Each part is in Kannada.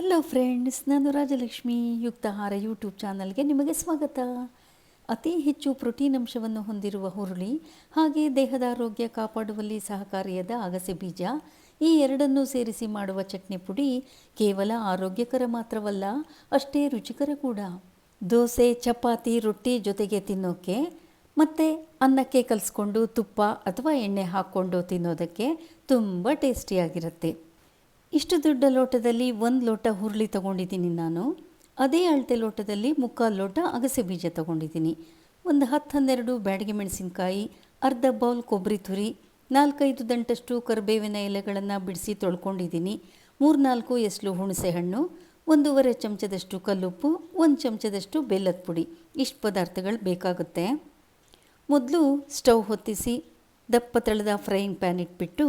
ಹಲೋ ಫ್ರೆಂಡ್ಸ್ ನಾನು ರಾಜಲಕ್ಷ್ಮಿ, ಯುಕ್ತಾಹಾರ ಯೂಟ್ಯೂಬ್ ಚಾನಲ್ಗೆ ನಿಮಗೆ ಸ್ವಾಗತ. ಅತಿ ಹೆಚ್ಚು ಪ್ರೋಟೀನ್ ಅಂಶವನ್ನು ಹೊಂದಿರುವ ಹುರುಳಿ, ಹಾಗೆ ದೇಹದ ಆರೋಗ್ಯ ಕಾಪಾಡುವಲ್ಲಿ ಸಹಕಾರಿಯಾದ ಅಗಸೆ ಬೀಜ, ಈ ಎರಡನ್ನೂ ಸೇರಿಸಿ ಮಾಡುವ ಚಟ್ನಿ ಪುಡಿ ಕೇವಲ ಆರೋಗ್ಯಕರ ಮಾತ್ರವಲ್ಲ, ಅಷ್ಟೇ ರುಚಿಕರ ಕೂಡ. ದೋಸೆ, ಚಪಾತಿ, ರೊಟ್ಟಿ ಜೊತೆಗೆ ತಿನ್ನೋಕ್ಕೆ ಮತ್ತು ಅನ್ನಕ್ಕೆ ಕಲಿಸ್ಕೊಂಡು ತುಪ್ಪ ಅಥವಾ ಎಣ್ಣೆ ಹಾಕ್ಕೊಂಡು ತಿನ್ನೋದಕ್ಕೆ ತುಂಬ ಟೇಸ್ಟಿಯಾಗಿರುತ್ತೆ. ಇಷ್ಟು ದೊಡ್ಡ ಲೋಟದಲ್ಲಿ ಒಂದು ಲೋಟ ಹುರುಳಿ ತಗೊಂಡಿದ್ದೀನಿ ನಾನು. ಅದೇ ಅಳತೆ ಲೋಟದಲ್ಲಿ ಮುಕ್ಕಾಲು ಲೋಟ ಅಗಸೆ ಬೀಜ ತಗೊಂಡಿದ್ದೀನಿ. ಒಂದು ಹತ್ತು ಹನ್ನೆರಡು ಬ್ಯಾಡಗೆ ಮೆಣಸಿನಕಾಯಿ, ಅರ್ಧ ಬೌಲ್ ಕೊಬ್ಬರಿ ತುರಿ, ನಾಲ್ಕೈದು ದಂಟಷ್ಟು ಕರಿಬೇವಿನ ಎಲೆಗಳನ್ನು ಬಿಡಿಸಿ ತೊಳ್ಕೊಂಡಿದ್ದೀನಿ. ಮೂರ್ನಾಲ್ಕು ಎಸ್ಲು ಹುಣಸೆ ಹಣ್ಣು ಒಂದೂವರೆ ಚಮಚದಷ್ಟು ಕಲ್ಲುಪ್ಪು, ಒಂದು ಚಮಚದಷ್ಟು ಬೆಲ್ಲದ ಪುಡಿ. ಇಷ್ಟು ಪದಾರ್ಥಗಳು ಬೇಕಾಗುತ್ತೆ. ಮೊದಲು ಸ್ಟವ್ ಹೊತ್ತಿಸಿ ದಪ್ಪ ತಳೆದ ಫ್ರೈಯಿಂಗ್ ಪ್ಯಾನ್ ಇಟ್ಬಿಟ್ಟು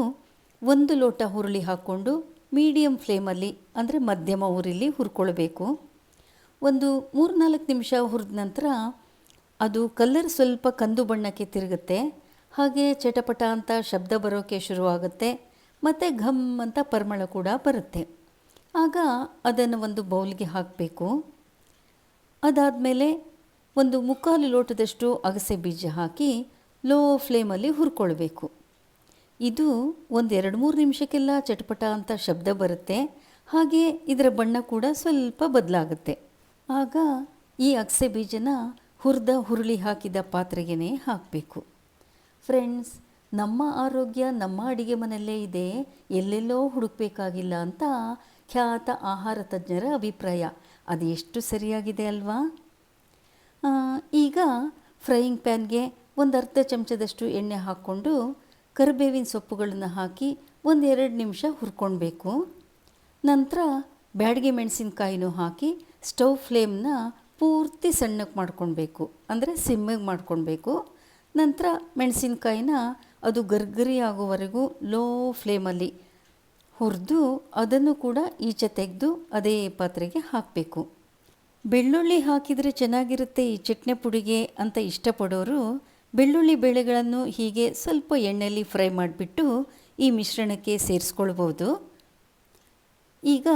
ಒಂದು ಲೋಟ ಹುರುಳಿ ಹಾಕ್ಕೊಂಡು ಮೀಡಿಯಮ್ ಫ್ಲೇಮಲ್ಲಿ, ಅಂದರೆ ಮಧ್ಯಮ ಊರಿಲಿ ಹುರ್ಕೊಳ್ಬೇಕು ಒಂದು ಮೂರು ನಾಲ್ಕು ನಿಮಿಷ ಹುರಿದ ನಂತರ ಅದು ಕಲ್ಲರ್ ಸ್ವಲ್ಪ ಕಂದು ಬಣ್ಣಕ್ಕೆ ತಿರುಗುತ್ತೆ. ಹಾಗೆ ಚಟಪಟ ಅಂತ ಶಬ್ದ ಬರೋಕ್ಕೆ ಶುರುವಾಗುತ್ತೆ. ಮತ್ತು ಘಮ್ ಅಂತ ಪರಿಮಳ ಕೂಡ ಬರುತ್ತೆ. ಆಗ ಅದನ್ನು ಒಂದು ಬೌಲ್ಗೆ ಹಾಕಬೇಕು. ಅದಾದಮೇಲೆ ಒಂದು ಮುಕ್ಕಾಲು ಲೋಟದಷ್ಟು ಅಗಸೆ ಬೀಜ ಹಾಕಿ ಲೋ ಫ್ಲೇಮಲ್ಲಿ ಹುರ್ಕೊಳ್ಬೇಕು. ಇದು ಒಂದು ಎರಡು ಮೂರು ನಿಮಿಷಕ್ಕೆಲ್ಲ ಚಟಪಟ ಅಂತ ಶಬ್ದ ಬರುತ್ತೆ. ಹಾಗೆ ಇದರ ಬಣ್ಣ ಕೂಡ ಸ್ವಲ್ಪ ಬದಲಾಗುತ್ತೆ. ಆಗ ಈ ಅಗಸೆ ಬೀಜನ ಹುರಿದ ಹುರುಳಿ ಹಾಕಿದ ಪಾತ್ರೆಗೇ ಹಾಕಬೇಕು. ಫ್ರೆಂಡ್ಸ್, ನಮ್ಮ ಆರೋಗ್ಯ ನಮ್ಮ ಅಡಿಗೆ ಮನೆಯಲ್ಲೇ ಇದೆ. ಎಲ್ಲೆಲ್ಲೋ ಹುಡುಕಬೇಕಾಗಿಲ್ಲ ಅಂತ ಖ್ಯಾತ ಆಹಾರ ತಜ್ಞರ ಅಭಿಪ್ರಾಯ. ಅದು ಎಷ್ಟು ಸರಿಯಾಗಿದೆ ಅಲ್ವಾ? ಈಗ ಫ್ರೈಯಿಂಗ್ ಪ್ಯಾನ್ಗೆ ಒಂದು ಅರ್ಧ ಚಮಚದಷ್ಟು ಎಣ್ಣೆ ಹಾಕ್ಕೊಂಡು ಕರಿಬೇವಿನ ಸೊಪ್ಪುಗಳನ್ನು ಹಾಕಿ ಒಂದು ಎರಡು ನಿಮಿಷ ಹುರ್ಕೊಳ್ಬೇಕು ನಂತರ ಬ್ಯಾಡಿಗೆ ಮೆಣಸಿನಕಾಯಿನೂ ಹಾಕಿ ಸ್ಟವ್ ಫ್ಲೇಮ್ನ ಪೂರ್ತಿ ಸಣ್ಣಕ್ಕೆ ಮಾಡ್ಕೊಳ್ಬೇಕು ಅಂದರೆ ಸಿಮ್ಮಿಗೆ ಮಾಡ್ಕೊಳ್ಬೇಕು ನಂತರ ಮೆಣಸಿನಕಾಯಿನ ಅದು ಗರ್ಗರಿ ಆಗೋವರೆಗೂ ಲೋ ಫ್ಲೇಮಲ್ಲಿ ಹುರಿದು ಅದನ್ನು ಕೂಡ ಈಚೆ ತೆಗೆದು ಅದೇ ಪಾತ್ರೆಗೆ ಹಾಕಬೇಕು. ಬೆಳ್ಳುಳ್ಳಿ ಹಾಕಿದರೆ ಚೆನ್ನಾಗಿರುತ್ತೆ ಈ ಚಟ್ನಿ ಪುಡಿಗೆ ಅಂತ ಇಷ್ಟಪಡೋರು ಬೆಳ್ಳುಳ್ಳಿ ಬೇಳೆಗಳನ್ನು ಹೀಗೆ ಸ್ವಲ್ಪ ಎಣ್ಣೆಯಲ್ಲಿ ಫ್ರೈ ಮಾಡಿಬಿಟ್ಟು ಈ ಮಿಶ್ರಣಕ್ಕೆ ಸೇರಿಸ್ಕೊಳ್ಬೋದು ಈಗ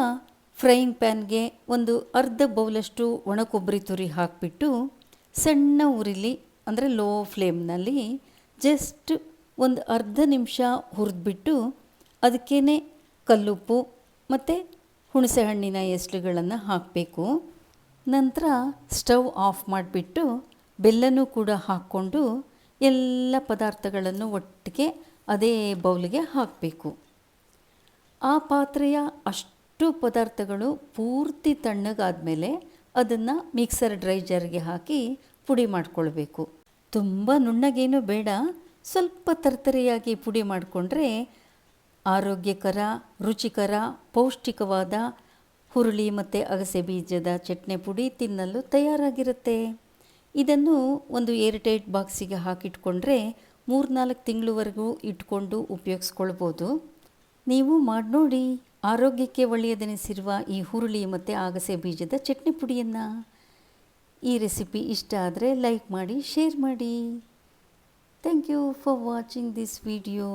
ಫ್ರೈಯಿಂಗ್ ಪ್ಯಾನ್ಗೆ ಒಂದು ಅರ್ಧ ಬೌಲಷ್ಟು ಒಣ ಕೊಬ್ಬರಿ ತುರಿ ಹಾಕಿಬಿಟ್ಟು ಸಣ್ಣ ಉರಿಲಿ, ಅಂದರೆ ಲೋ ಫ್ಲೇಮ್ನಲ್ಲಿ ಜಸ್ಟ್ ಒಂದು ಅರ್ಧ ನಿಮಿಷ ಹುರಿದ್ಬಿಟ್ಟು ಅದಕ್ಕೇ ಕಲ್ಲುಪ್ಪು ಮತ್ತು ಹುಣಸೆಹಣ್ಣಿನ ಹಣ್ಣಿನ ಎಸ್ಳುಗಳನ್ನು ಹಾಕಬೇಕು. ನಂತರ ಸ್ಟವ್ ಆಫ್ ಮಾಡಿಬಿಟ್ಟು ಬೆಲ್ಲನೂ ಕೂಡ ಹಾಕ್ಕೊಂಡು ಎಲ್ಲ ಪದಾರ್ಥಗಳನ್ನು ಒಟ್ಟಿಗೆ ಅದೇ ಬೌಲಿಗೆ ಹಾಕಬೇಕು. ಆ ಪಾತ್ರೆಯ ಅಷ್ಟು ಪದಾರ್ಥಗಳು ಪೂರ್ತಿ ತಣ್ಣಗಾದ ಮೇಲೆ ಅದನ್ನು ಮಿಕ್ಸರ್ ಡ್ರೈಜರ್ಗೆ ಹಾಕಿ ಪುಡಿ ಮಾಡಿಕೊಳ್ಬೇಕು. ತುಂಬ ನುಣ್ಣಗೇನು ಬೇಡ, ಸ್ವಲ್ಪ ತರತರಿಯಾಗಿ ಪುಡಿ ಮಾಡಿಕೊಂಡ್ರೆ ಆರೋಗ್ಯಕರ, ರುಚಿಕರ, ಪೌಷ್ಟಿಕವಾದ ಹುರುಳಿ ಮತ್ತು ಅಗಸೆ ಬೀಜದ ಚಟ್ನಿ ಪುಡಿ ತಿನ್ನಲು ತಯಾರಾಗಿರುತ್ತೆ. ಇದನ್ನು ಒಂದು ಏರ್ಟೈಟ್ ಬಾಕ್ಸಿಗೆ ಹಾಕಿಟ್ಕೊಂಡ್ರೆ ಮೂರ್ನಾಲ್ಕು ತಿಂಗಳವರೆಗೂ ಇಟ್ಕೊಂಡು ಉಪಯೋಗಿಸ್ಕೊಳ್ಬೋದು. ನೀವು ಮಾಡಿ ನೋಡಿ, ಆರೋಗ್ಯಕ್ಕೆ ಒಳ್ಳೆಯದೆನಿಸಿರುವ ಈ ಹುರುಳಿ ಮತ್ತು ಆಗಸೆ ಬೀಜದ ಚಟ್ನಿ ಪುಡಿಯನ್ನು. ಈ ರೆಸಿಪಿ ಇಷ್ಟ ಆದರೆ ಲೈಕ್ ಮಾಡಿ, ಶೇರ್ ಮಾಡಿ. Thank you for watching this video.